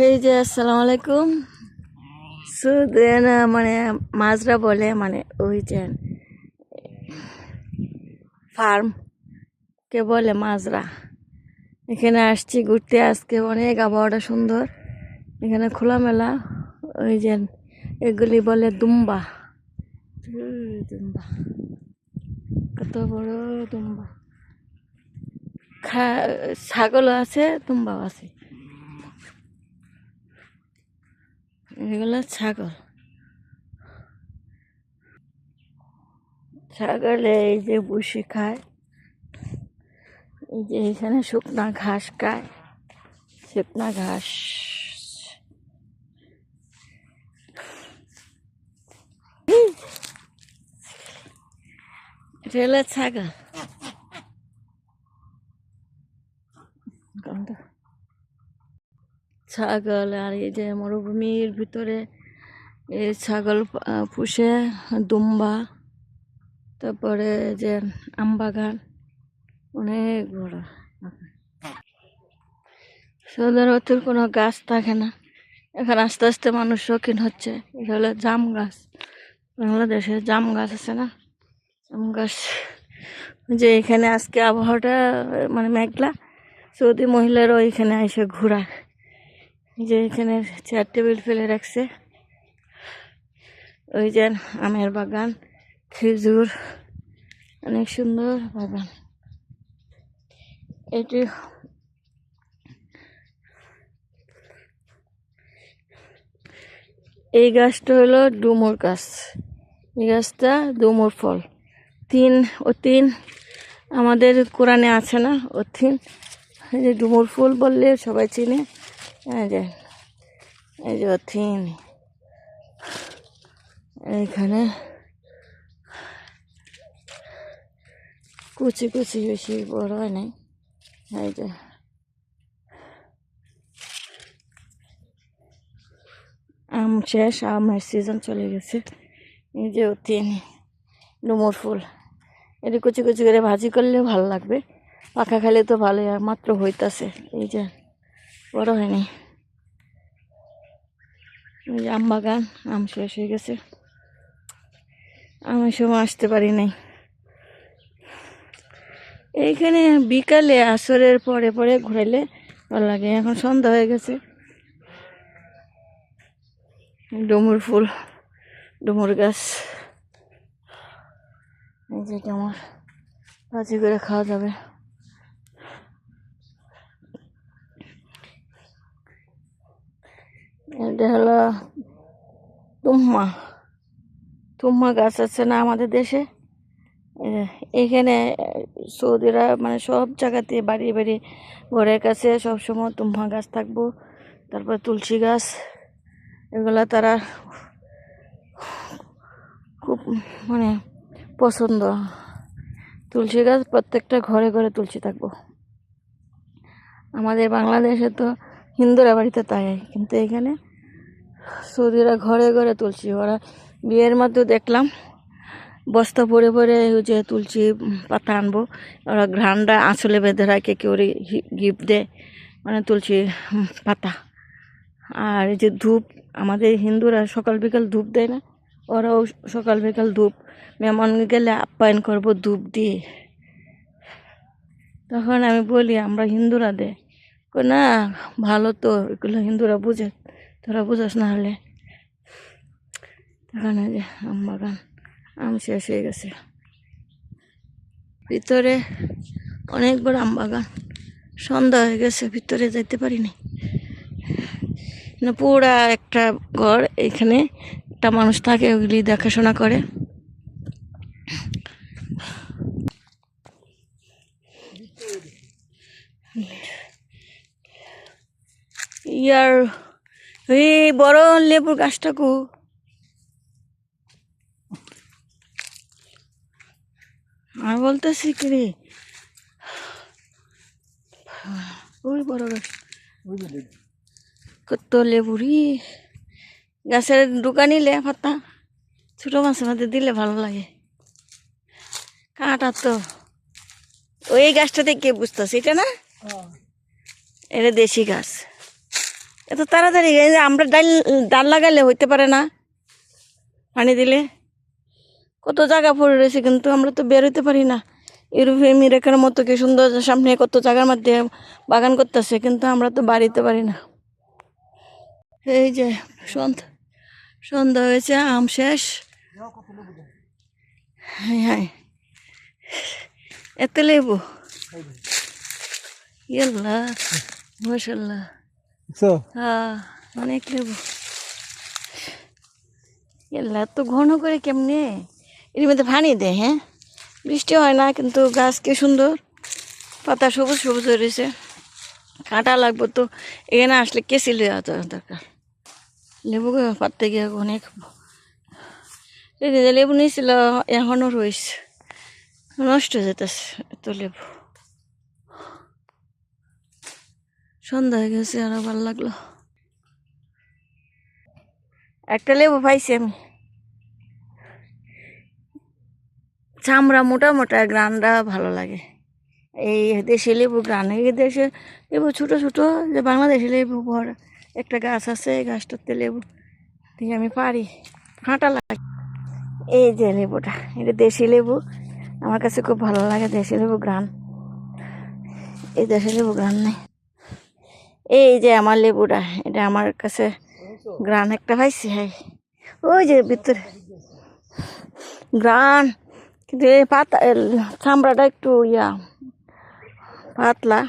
এই যে আসসালামু আলাইকুম শুধু না মানে মাছরা বলে মানে ওই যে ফার্ম কে বলে মাজরা। এখানে আসছি ঘুরতে আজকে অনেক আবহাওয়াটা সুন্দর। এখানে খোলামেলা ওই যে এগুলি বলে দুম্বা। দুম্বা। কত বড় দুম্বা। ছাগলও আছে দুম্বাও আছে। এগুলো ছাগল। ছাগলে এই যে বসে খায়, এই যে এখানে শুকনা ঘাস খায়, শুকনা ঘাস। ছাগল। ছাগল আর এই যে মরুভূমির ভিতরে এই ছাগল পুষে, দুম্বা, তারপরে যে আমবাগান অনেক বড়। সৌদারতের কোনো গাছ থাকে না। এখন আস্তে আস্তে মানুষ শৌখিন হচ্ছে। এটা হলো জাম গাছ। বাংলাদেশে জাম গাছ আছে না? জাম গাছ, যে এখানে আজকে আবহাওয়াটা মানে মেঘলা, সৌদি মহিলারাও এখানে এসে ঘোরায়। যে এখানে চেয়ার টেবিল ফেলে রাখছে। ওই যে আমের বাগান, খেজুর, অনেক সুন্দর বাগান। এটি এই গাছটা হলো ডুমুর গাছ। এই গাছটা ডুমুর ফল। তিন, ও তিন আমাদের কোরআনে আছে না, ও তিন। যে ডুমুর ফুল বললে সবাই চিনে। যে এই যে তিন এইখানে কুচি কুচি বেশি বড় হয় নাই এই যে আম শেষ আমের সিজন চলে গেছে এই যে তিন ডুমুর ফুল এটি কুচি কুচি করে ভাজি করলে ভালো লাগবে পাখা খেলে তো ভালোই মাত্র হইতাছে এই যে বড় হয়নি আম বাগান, আম শেষ হয়ে গেছে। আমি সময় আসতে পারি নাই। এইখানে বিকালে আসরের পরে পরে ঘুরাইলে ভালো লাগে। এখন সন্ধ্যা হয়ে গেছে। ডুমুর ফুল, ডুমুর গাছ। এই যে এটা আমার ভাজি করে খাওয়া যাবে। এটা হলো তুম্মা। তুম্মা গাছ আছে না আমাদের দেশে? এখানে সৌদিরা মানে সব জায়গাতে বাড়ি বাড়ি ঘরের কাছে সবসময় তুম্মা গাছ থাকব। তারপর তুলসী গাছ, এগুলা তারা খুব মানে পছন্দ। তুলসী গাছ প্রত্যেকটা ঘরে ঘরে তুলসী থাকব। আমাদের বাংলাদেশে তো হিন্দুরা বাড়িতে তাই কিন্তু এখানে সৌদিরা ঘরে ঘরে তুলসী ওরা বিয়ের মধ্যে দেখলাম, বস্তা ভরে ওই যে তুলসী পাতা আনব। ওরা ঘ্রানটা আঁচলে বেঁধে রাখে, কেউ গিফট দেয়। মানে তুলসী পাতা। আর যে ধূপ, আমাদের হিন্দুরা সকাল বিকাল ধূপ দেয় না, ওরাও সকাল বিকাল ধূপ। মেমন গেলে আপ্যায়ন করব ধূপ দিয়ে। তখন আমি বলি, আমরা হিন্দুরা দে কই না, ভালো তো, এগুলো হিন্দুরা বুঝে, তোরা বুঝাস না হলে। এই যে আম বাগান, আম শেষ হয়ে গেছে। ভিতরে অনেক বড় আম বাগান, সন্ধ্যা হয়ে গেছে, ভিতরে যাইতে পারিনি। না, পুরা একটা ঘর এখানে, একটা মানুষ থাকে, ওগুলি দেখাশোনা করে। ইয়ার এই বড় লেবুর গাছটা কো। আমি বলতেছি কি রে? ওই বড় গাছ। কত লেবুরি গাছের দোকান নিলে পাতা। ছোট মাছের মধ্যে দিলে ভালো লাগে। কাঁটা তো। ওই গাছটা দেখে বুঝতেছি এটা না? এটা দেশি গাছ। এত তাড়াতাড়ি আমরা ডাল ডাল লাগালে হইতে পারে না। পানি দিলে। কত জায়গা পড়ে রয়েছে কিন্তু আমরা তো বের হইতে পারি না। ইউরোপে মিরেকের মতো কি সুন্দর সামনে কত জায়গার মধ্যে বাগান করতেছে, কিন্তু আমরা তো বাড়িতে পারি না। এই যে সন্ধ্যা সন্ধ্যা হয়েছে, আম শেষ। হ্যাঁ হ্যাঁ এত লেবু। ইয়াল্লা মাশাল্লাহ। হ্যাঁ অনেক লেবু। ইয়াল্লা এত ঘন করে কেমনে? এর মধ্যে পানি দেয় হ্যাঁ? বৃষ্টি হয় না, কিন্তু গাছ কি সুন্দর? পাতা সবুজ সবুজ রয়েছে। কাঁটা লাগবো তো, এখানে আসলে কেসি লেওয়া দরকার? লেবু পাততে গিয়ে অনেক। লেবু নিয়েছিল, এখনও রয়েছে। নষ্ট যেতেছে এত লেবু। সন্ধ্যা হয়ে গেছে আরও ভালো লাগল। একটা লেবু পাইছি আমি। চামড়া মোটা মোটা, গ্রানটা ভালো লাগে। এই দেশি লেবু গ্রান, এই দেশে লেবু ছোটো ছোটো, যে বাংলাদেশি লেবু বড় একটা গাছ আছে, এই গাছটাতে লেবু দিয়ে আমি পারি। কাঁটা লাগে। এই যে লেবুটা, এটা দেশি লেবু। আমার কাছে খুব ভালো লাগে দেশি লেবু গ্রান। এই দেশি লেবু গ্রান নেই। এই যে আমার লেবুটা এটা আমার কাছে গ্রান একটা পাইছি হ্যাঁ ওই যে ভিতরে। গ্রান কিন্তু এই পাতা চামড়াটা একটু ইয়া পাতলা।